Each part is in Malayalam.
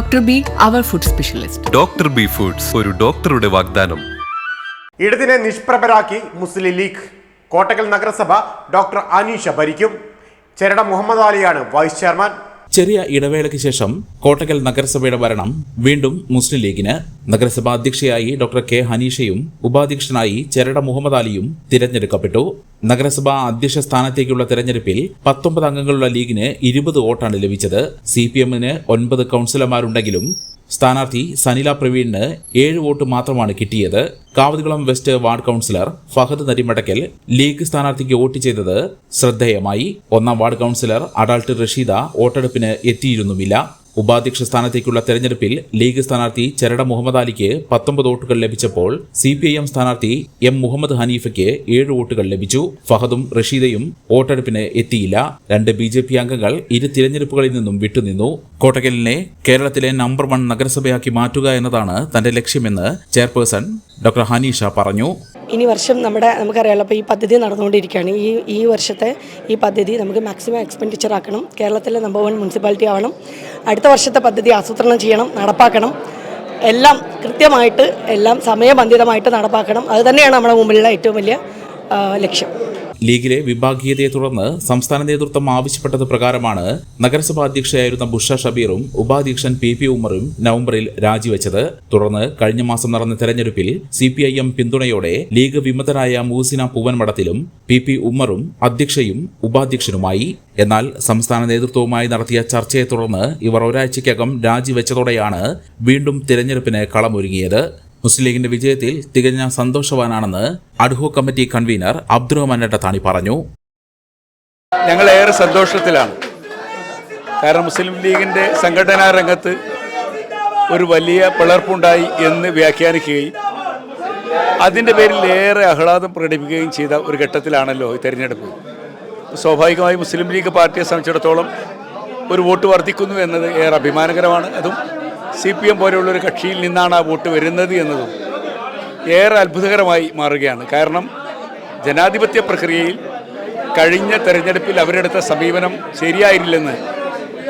Doctor B our food specialist doctor B foods ഒരു ഡോക്ടറുടെ വാഗ്ദാനം. ഇടതിനെ നിഷ്പ്രഭരാക്കി മുസ്ലിം ലീഗ്. കോട്ടക്കൽ നഗരസഭ ഡോക്ടർ അനീഷ ഭരിക്കും. ചെരട മുഹമ്മദ് അലിയാണ് വൈസ് ചെയർമാൻ ചെറിയ ഇടവേളയ്ക്ക് ശേഷം കോട്ടക്കൽ നഗരസഭയുടെ ഭരണം വീണ്ടും മുസ്ലിം ലീഗിന്. നഗരസഭാ അധ്യക്ഷയായി ഡോക്ടർ കെ ഹനീഷയും ഉപാധ്യക്ഷനായി ചെരട മുഹമ്മദ് അലിയും തിരഞ്ഞെടുക്കപ്പെട്ടു. നഗരസഭാ അധ്യക്ഷ സ്ഥാനത്തേക്കുള്ള തെരഞ്ഞെടുപ്പിൽ പത്തൊമ്പത് അംഗങ്ങളുള്ള ലീഗിന് ഇരുപത് വോട്ടാണ് ലഭിച്ചത്. സി പി എമ്മിന് ഒൻപത് കൗൺസിലർമാരുണ്ടെങ്കിലും സ്ഥാനാർത്ഥി സനില പ്രവീണിന് ഏഴ് വോട്ട് മാത്രമാണ് കിട്ടിയത്. Kavathikulam west ward councillor Fahad Narimadakkal league സ്ഥാനാർത്ഥിക്ക് വോട്ട് ചെയ്തത് ശ്രദ്ധേയമായി. ഒന്നാം വാർഡ് കൗൺസിലർ അഡാൾട്ട് റഷീദ വോട്ടെടുപ്പിന് എത്തിയിരുന്നുമില്ല. ഉപാധ്യക്ഷ സ്ഥാനത്തേക്കുള്ള തെരഞ്ഞെടുപ്പിൽ ലീഗ് സ്ഥാനാർത്ഥി ചരട മുഹമ്മദ് അലിക്ക് പത്തൊമ്പത് വോട്ടുകൾ ലഭിച്ചപ്പോൾ സി പി ഐ എം സ്ഥാനാർത്ഥി എം മുഹമ്മദ് ഹനീഫയ്ക്ക് ഏഴ് വോട്ടുകൾ ലഭിച്ചു. ഫഹദും റഷീദയും വോട്ടെടുപ്പിന് എത്തിയില്ല. രണ്ട് ബി ജെ പി അംഗങ്ങൾ ഇരു തിരഞ്ഞെടുപ്പുകളിൽ നിന്നും വിട്ടുനിന്നു. കോട്ടക്കലിനെ കേരളത്തിലെ നമ്പർ വൺ നഗരസഭയാക്കി മാറ്റുക എന്നതാണ് തന്റെ ലക്ഷ്യമെന്ന് ചെയർപേഴ്സൺ ഡോക്ടർ ഹനീഷ പറഞ്ഞു. ഇനി വർഷം നമ്മുടെ നമുക്കറിയാമല്ലോ അപ്പോൾ ഈ പദ്ധതി നടന്നുകൊണ്ടിരിക്കുകയാണ്. ഈ ഈ വർഷത്തെ ഈ പദ്ധതി നമുക്ക് മാക്സിമം എക്സ്പെൻഡിച്ചർ ആക്കണം. കേരളത്തിലെ നമ്പർ വൺ മുനിസിപ്പാലിറ്റി ആവണം. അടുത്ത വർഷത്തെ പദ്ധതി ആസൂത്രണം ചെയ്യണം നടപ്പാക്കണം. എല്ലാം കൃത്യമായിട്ട് എല്ലാം സമയബന്ധിതമായിട്ട് നടപ്പാക്കണം. അത് തന്നെയാണ് നമ്മുടെ മുമ്പിലുള്ള ഏറ്റവും വലിയ ലക്ഷ്യം. ലീഗിലെ വിഭാഗീയതയെ തുടർന്ന് സംസ്ഥാന നേതൃത്വം ആവശ്യപ്പെട്ടത് പ്രകാരമാണ് നഗരസഭാ അധ്യക്ഷയായിരുന്ന ബുഷ ഷബീറും ഉപാധ്യക്ഷൻ പി പി ഉമറും നവംബറിൽ രാജിവെച്ചത്. തുടർന്ന് കഴിഞ്ഞ മാസം നടന്ന തെരഞ്ഞെടുപ്പിൽ സി പി ഐ എം പിന്തുണയോടെ ലീഗ് വിമതരായ മൂസിന പൂവൻമടത്തിലും പി പി ഉമ്മറും അധ്യക്ഷയും ഉപാധ്യക്ഷനുമായി. എന്നാൽ സംസ്ഥാന നേതൃത്വവുമായി നടത്തിയ ചർച്ചയെ തുടർന്ന് ഇവർ ഒരാഴ്ചയ്ക്കകം രാജിവെച്ചതോടെയാണ് വീണ്ടും തിരഞ്ഞെടുപ്പിന് കളമൊരുങ്ങിയത്. മുസ്ലിം ലീഗിന്റെ വിജയത്തിൽ തികഞ്ഞ സന്തോഷവാനാണെന്ന് ad hoc committee convener Abdurahman Thani പറഞ്ഞു. ഞങ്ങൾ ഏറെ സന്തോഷത്തിലാണ്. കാരണം മുസ്ലിം ലീഗിന്റെ സംഘടനാ രംഗത്ത് ഒരു വലിയ പിളർപ്പുണ്ടായി എന്ന് വ്യാഖ്യാനിക്കുകയും അതിന്റെ പേരിൽ ഏറെ ആഹ്ലാദം പ്രകടിപ്പിക്കുകയും ചെയ്ത ഒരു ഘട്ടത്തിലാണല്ലോ ഈ തെരഞ്ഞെടുപ്പ്. സ്വാഭാവികമായി മുസ്ലിം ലീഗ് പാർട്ടിയെ സംബന്ധിച്ചിടത്തോളം ഒരു വോട്ട് വർദ്ധിക്കുന്നു എന്നത് ഏറെ അഭിമാനകരമാണ്. അതും സി പി എം പോലെയുള്ളൊരു കക്ഷിയിൽ നിന്നാണ് ആ വോട്ട് വരുന്നത് എന്നതും ഏറെ അത്ഭുതകരമായി മാറുകയാണ്. കാരണം ജനാധിപത്യ പ്രക്രിയയിൽ കഴിഞ്ഞ തെരഞ്ഞെടുപ്പിൽ അവരെടുത്ത സമീപനം ശരിയായിരുന്നില്ലെന്ന്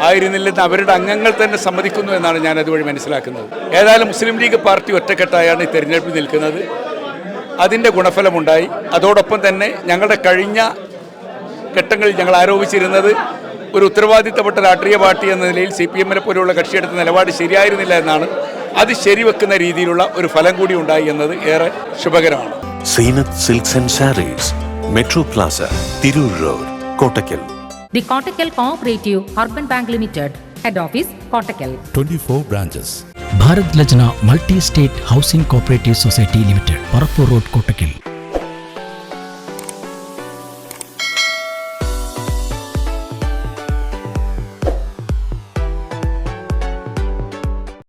ആയിരുന്നില്ലെന്ന് അവരുടെ അംഗങ്ങൾ തന്നെ സമ്മതിക്കുന്നു എന്നാണ് ഞാൻ അതുവഴി മനസ്സിലാക്കുന്നത്. ഏതായാലും മുസ്ലിം ലീഗ് പാർട്ടി ഒറ്റക്കെട്ടായാണ് ഈ തെരഞ്ഞെടുപ്പിൽ നിൽക്കുന്നത്. അതിന്റെ ഗുണഫലമുണ്ടായി. അതോടൊപ്പം തന്നെ ഞങ്ങളുടെ കഴിഞ്ഞ ഘട്ടങ്ങളിൽ ഞങ്ങൾ ആരോപിച്ചിരുന്നത് ഒരു ഉത്തരവാദിത്തപ്പെട്ട രാഷ്ട്രീയ പാർട്ടി എന്ന നിലയിൽ സി പി എമ്മിനെ പോലെയുള്ള കക്ഷിയെടുത്ത നിലപാട് ശരിയായിരുന്നില്ല എന്നാണ് അത് ശരിവെക്കുന്ന രീതിയിലുള്ള ഒരു ഫലം കൂടി ഉണ്ടായി എന്നത് ഏറെ ശുഭകരമാണ്. Zeenath silks and sarees metro plaza Tirur road Kottakkal the Kottakkal cooperative urban bank limited head office Kottakkal 24 branches. Bharat Lajna multi state housing cooperative society limited Parappur road Kottakkal